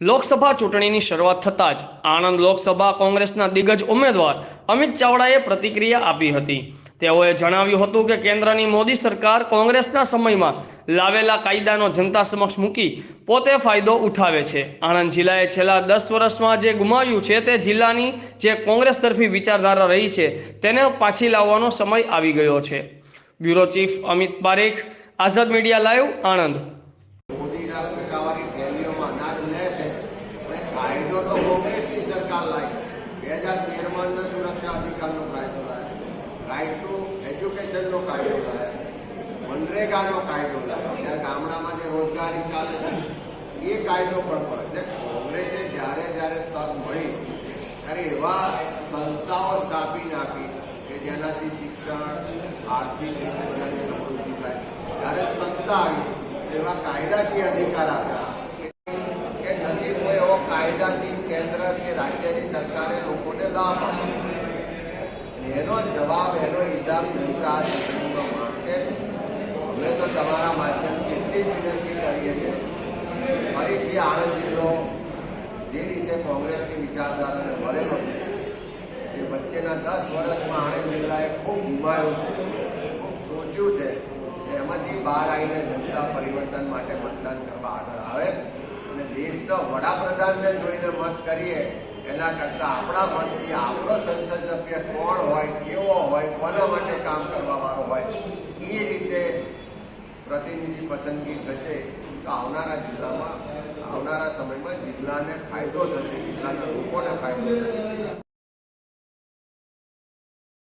લોકસભા ચૂંટણીની શરૂઆત થતાં જ આણંદ લોકસભા કોંગ્રેસના દિગ્ગજ ઉમેદવાર અમિત ચાવડાએ પ્રતિક્રિયા આપી હતી. તેઓએ જણાવ્યું હતું કે કેન્દ્રની મોદી સરકાર કોંગ્રેસના સમયમાં લાવેલા કાયદાનો જનતા સમક્ષ મૂકી પોતે ફાયદો ઉઠાવે છે. આણંદ જિલ્લાએ છેલ્લા દસ વર્ષમાં જે ગુમાવ્યું છે તે જિલ્લાની જે કોંગ્રેસ તરફી વિચારધારા રહી છે તેને પાછી લાવવાનો સમય આવી ગયો છે. Bureau chief Amit Parekh, Azad media live, Anand. મોદીના એજ્યુકેશનનો કાયદો લાવ્યો મનરેગાનો કાયદો લાવ્યો ત્યારે ગામડામાં જે રોજગારી ચાલે છે એ કાયદો પણ પડે એટલે કોંગ્રેસે જ્યારે જ્યારે તક મળી ત્યારે એવા સંસ્થાઓ સ્થાપી નાખી કે જેનાથી શિક્ષણ આર્થિક રીતે બધાની સમૃદ્ધિ થાય જ્યારે સત્તા આવી એવા કાયદાકીય અધિકાર આપ્યા કે નથી કોઈ એવો કાયદાથી કેન્દ્ર કે રાજ્યની સરકારે લોકોને લાભ આપ્યો અને એનો જવાબ, એનો હિસાબ જનતા ચૂંટણીમાં માંગશે અમે તો તમારા માધ્યમથી એટલી જ વિનંતી કરીએ છીએ. ફરીથી આણંદ જિલ્લો જે રીતે કોંગ્રેસની વિચારધારાને મળેલો છે એ વચ્ચેના દસ વર્ષમાં આણંદ જિલ્લાએ ખૂબ ગુમાયો છે, ખૂબ શોષ્યું છે એમાંથી બહાર આવીને જનતા પરિવર્તન માટે મતદાન કરવા આગળ આવે. અને દેશના વડાપ્રધાનને જોઈને મત કરીએ એના કરતાં આપણા મનથી આપણો સંસદ સભ્ય કોણ હોય, કેવો હોય, કોના માટે કામ કરવાવાળો હોય, એ રીતે પ્રતિનિધિ પસંદગી થશે તો આવનારા જિલ્લામાં, આવનારા સમયમાં જિલ્લાને ફાયદો થશે, જિલ્લાના લોકોને ફાયદો થશે.